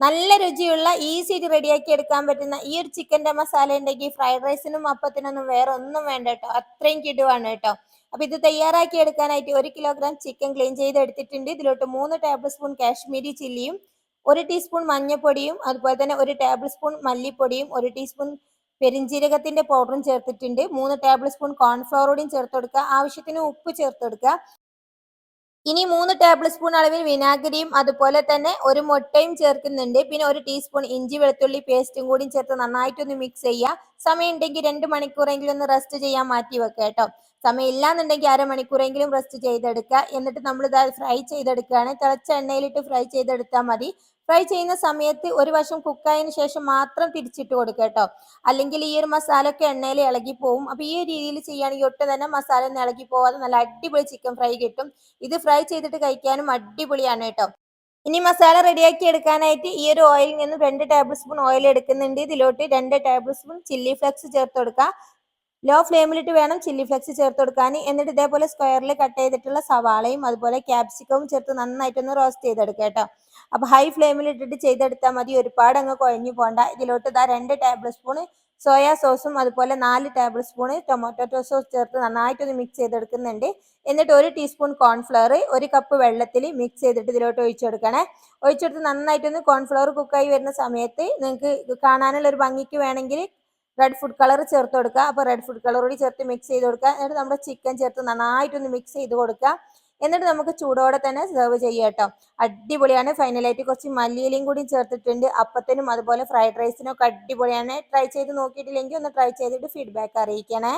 നല്ല രുചിയുള്ള ഈസി റെഡിയാക്കി എടുക്കാൻ പറ്റുന്ന ഈ ഒരു ചിക്കന്റെ മസാല ഉണ്ടെങ്കിൽ ഫ്രൈഡ് റൈസിനും അപ്പത്തിനൊന്നും വേറെ ഒന്നും വേണ്ട കേട്ടോ. അത്രയും കിടുവാണ് കേട്ടോ. അപ്പൊ ഇത് തയ്യാറാക്കി എടുക്കാനായിട്ട് ഒരു കിലോഗ്രാം ചിക്കൻ ക്ലീൻ ചെയ്ത് എടുത്തിട്ടുണ്ട്. ഇതിലോട്ട് മൂന്ന് ടേബിൾ സ്പൂൺ കാശ്മീരി ചില്ലിയും ഒരു ടീസ്പൂൺ മഞ്ഞൾപ്പൊടിയും അതുപോലെ തന്നെ ഒരു ടേബിൾ സ്പൂൺ മല്ലിപ്പൊടിയും ഒരു ടീസ്പൂൺ പെരിഞ്ജീരകത്തിന്റെ പൗഡറും ചേർത്തിട്ടുണ്ട്. മൂന്ന് ടേബിൾ സ്പൂൺ കോൺഫ്ലവറോടും ചേർത്ത് കൊടുക്കുക. ആവശ്യത്തിന് ഉപ്പ് ചേർത്ത് കൊടുക്കുക. ഇനി മൂന്ന് ടേബിൾ സ്പൂൺ അളവിൽ വിനാഗിരിയും അതുപോലെ തന്നെ ഒരു മുട്ടയും ചേർക്കുന്നുണ്ട്. പിന്നെ ഒരു ടീസ്പൂൺ ഇഞ്ചി വെളുത്തുള്ളി പേസ്റ്റും കൂടി ചേർത്ത് നന്നായിട്ടൊന്ന് മിക്സ് ചെയ്യുക സമയം ഉണ്ടെങ്കിൽ രണ്ട് മണിക്കൂറെങ്കിലും ഒന്ന് റെസ്റ്റ് ചെയ്യാൻ മാറ്റി വെക്കുക കേട്ടോ. സമയം എന്നുണ്ടെങ്കിൽ അരമണിക്കൂറെങ്കിലും റെസ്റ്റ് ചെയ്തെടുക്കുക. എന്നിട്ട് നമ്മൾ ഇത് ഫ്രൈ ചെയ്തെടുക്കുകയാണ് തിളച്ച എണ്ണയിലിട്ട് ഫ്രൈ ചെയ്തെടുത്താൽ മതി. ഫ്രൈ ചെയ്യുന്ന സമയത്ത് ഒരു വശം കുക്കായതിനു ശേഷം മാത്രം തിരിച്ചിട്ട് കൊടുക്കുക കേട്ടോ. അല്ലെങ്കിൽ ഈ ഒരു മസാല ഒക്കെ എണ്ണയിൽ ഇളകി പോവും. അപ്പൊ ഈ രീതിയിൽ ചെയ്യുകയാണെങ്കിൽ ഒട്ടും തന്നെ മസാല ഒന്നും ഇളകി പോവാതെ നല്ല അടിപൊളി ചിക്കൻ ഫ്രൈ കിട്ടും. ഇത് ഫ്രൈ ചെയ്തിട്ട് കഴിക്കാനും അടിപൊളിയാണ് കേട്ടോ. ഇനി മസാല റെഡിയാക്കി എടുക്കാനായിട്ട് ഈ ഒരു ഓയിലിൽ നിന്ന് രണ്ട് ടേബിൾ സ്പൂൺ ഓയിൽ എടുക്കുന്നുണ്ട്. ഇതിലോട്ട് രണ്ട് ടേബിൾ സ്പൂൺ ചില്ലി ഫ്ലെക്സ് ചേർത്ത് കൊടുക്കുക. ലോ ഫ്ലെയിമിലിട്ട് വേണം ചില്ലി ഫ്ലെക്സ് ചേർത്ത് കൊടുക്കാൻ എന്നിട്ട് ഇതേപോലെ സ്ക്വയറിൽ കട്ട് ചെയ്തിട്ടുള്ള സവാളയും അതുപോലെ ക്യാപ്സിക്കവും ചേർത്ത് നന്നായിട്ടൊന്ന് റോസ്റ്റ് ചെയ്തെടുക്കുക കേട്ടോ. അപ്പൊ ഹൈ ഫ്ലെയിമിൽ ഇട്ടിട്ട് ചെയ്തെടുത്താൽ മതി. ഒരുപാട് അങ്ങ് കുഴഞ്ഞു പോണ്ട. ഇതിലോട്ട് ഇതാ രണ്ട് ടേബിൾ സ്പൂൺ സോയാ സോസും അതുപോലെ നാല് ടേബിൾ സ്പൂൺ ടൊമാറ്റോ സോസ് ചേർത്ത് നന്നായിട്ടൊന്ന് മിക്സ് ചെയ്തെടുക്കുന്നുണ്ട്. എന്നിട്ട് ഒരു ടീസ്പൂൺ കോൺഫ്ലവർ ഒരു കപ്പ് വെള്ളത്തിൽ മിക്സ് ചെയ്തിട്ട് ഇതിലോട്ട് ഒഴിച്ചു കൊടുക്കണേ. ഒഴിച്ചെടുത്ത് നന്നായിട്ടൊന്ന് കോൺഫ്ലവർ കുക്കായി വരുന്ന സമയത്ത് നിങ്ങൾക്ക് കാണാനുള്ള ഒരു ഭംഗിക്ക് വേണമെങ്കിൽ റെഡ് ഫുഡ് കളർ ചേർത്ത് കൊടുക്കുക. അപ്പോൾ റെഡ് ഫുഡ് കളർ കൂടി ചേർത്ത് മിക്സ് ചെയ്ത് കൊടുക്കുക. എന്നിട്ട് നമ്മുടെ ചിക്കൻ ചേർത്ത് നന്നായിട്ടൊന്ന് മിക്സ് ചെയ്ത് കൊടുക്കുക. എന്നിട്ട് നമുക്ക് ചൂടോടെ തന്നെ സെർവ് ചെയ്യാം കേട്ടോ. അടിപൊളിയാണ്. ഫൈനലായിട്ട് കുറച്ച് മല്ലിയിലയും കൂടി ചേർത്തിട്ടുണ്ട്. അപ്പത്തിനും അതുപോലെ ഫ്രൈഡ് റൈസിനും ഒക്കെ അടിപൊളിയാണ്. ട്രൈ ചെയ്ത് നോക്കിയിട്ടില്ലെങ്കിൽ ഒന്ന് ട്രൈ ചെയ്തിട്ട് ഫീഡ്ബാക്ക് അറിയിക്കണേ.